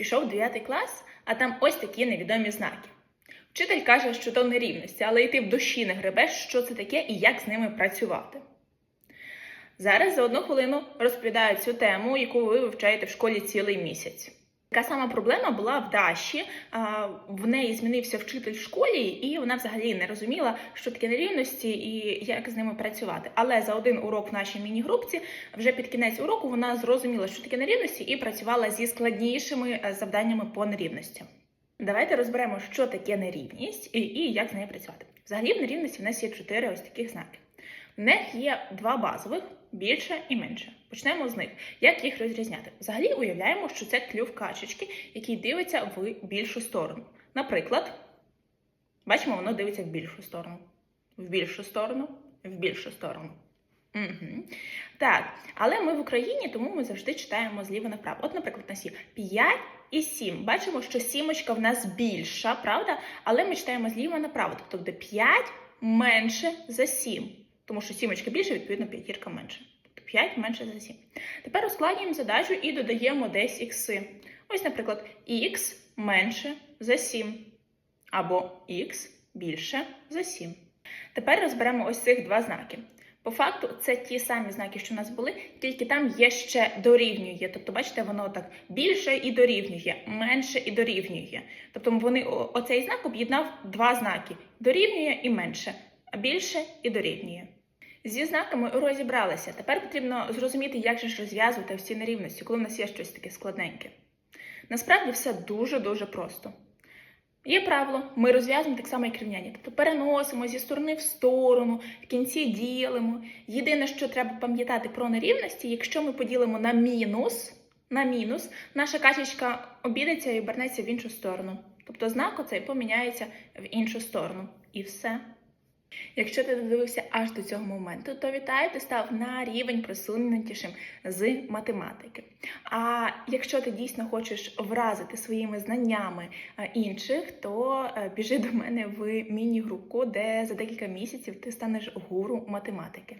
Пішов 9 клас, а там ось такі невідомі знаки. Вчитель каже, що то нерівності, але й ти в душі не гребеш, що це таке і як з ними працювати. Зараз за одну хвилину розповідаю цю тему, яку ви вивчаєте в школі цілий місяць. Така сама проблема була в Даші. В неї змінився вчитель в школі, і вона взагалі не розуміла, що таке нерівності і як з ними працювати. Але за один урок в нашій міні-групці, вже під кінець уроку, вона зрозуміла, що таке нерівності, і працювала зі складнішими е, завданнями по нерівності. Давайте розберемо, що таке нерівність і, і як з нею працювати. Взагалі, в нерівності в нас є чотири ось таких знаки. В них є два базових більше і менше. Почнемо з них. Як їх розрізняти? Взагалі уявляємо, що це клюв качечки, який дивиться в більшу сторону. Наприклад, бачимо, воно дивиться в більшу сторону, в більшу сторону, в більшу сторону. Угу. Так, але ми в Україні, тому ми завжди читаємо зліва направо. От, наприклад, у нас є 5 і 7. Бачимо, що сімочка в нас більша, правда? Але ми читаємо зліва направо. Тобто буде 5 менше за 7. Тому що сімочка більше, відповідно, п'ятірка менше. Тобто 5 менше за 7. Тепер ускладнюємо задачу і додаємо десь ікси. Ось, наприклад, х менше за 7. Або х більше за 7. Тепер розберемо ось цих два знаки. По факту, це ті самі знаки, що у нас були, тільки там є ще дорівнює. Тобто, бачите, воно так більше і дорівнює, менше і дорівнює. Тобто вони оцей знак об'єднав два знаки: дорівнює і менше, а більше і дорівнює. Зі знаками розібралися. Тепер потрібно зрозуміти, як же ж розв'язувати всі нерівності, коли в нас є щось таке складненьке. Насправді все дуже-дуже просто. Є правило, ми розв'язуємо так само, як рівняння. Тобто переносимо зі сторони в сторону, в кінці ділимо. Єдине, що треба пам'ятати про нерівності, якщо ми поділимо на мінус, на мінус, наша качечка обідеться і обернеться в іншу сторону. Тобто знак оцей поміняється в іншу сторону. І все. Якщо ти додивився аж до цього моменту, то вітаю, ти став на рівень просунутішим з математики. А якщо ти дійсно хочеш вразити своїми знаннями е, інших, то е, біжи до мене в міні-групку, де за декілька місяців ти станеш гуру математики.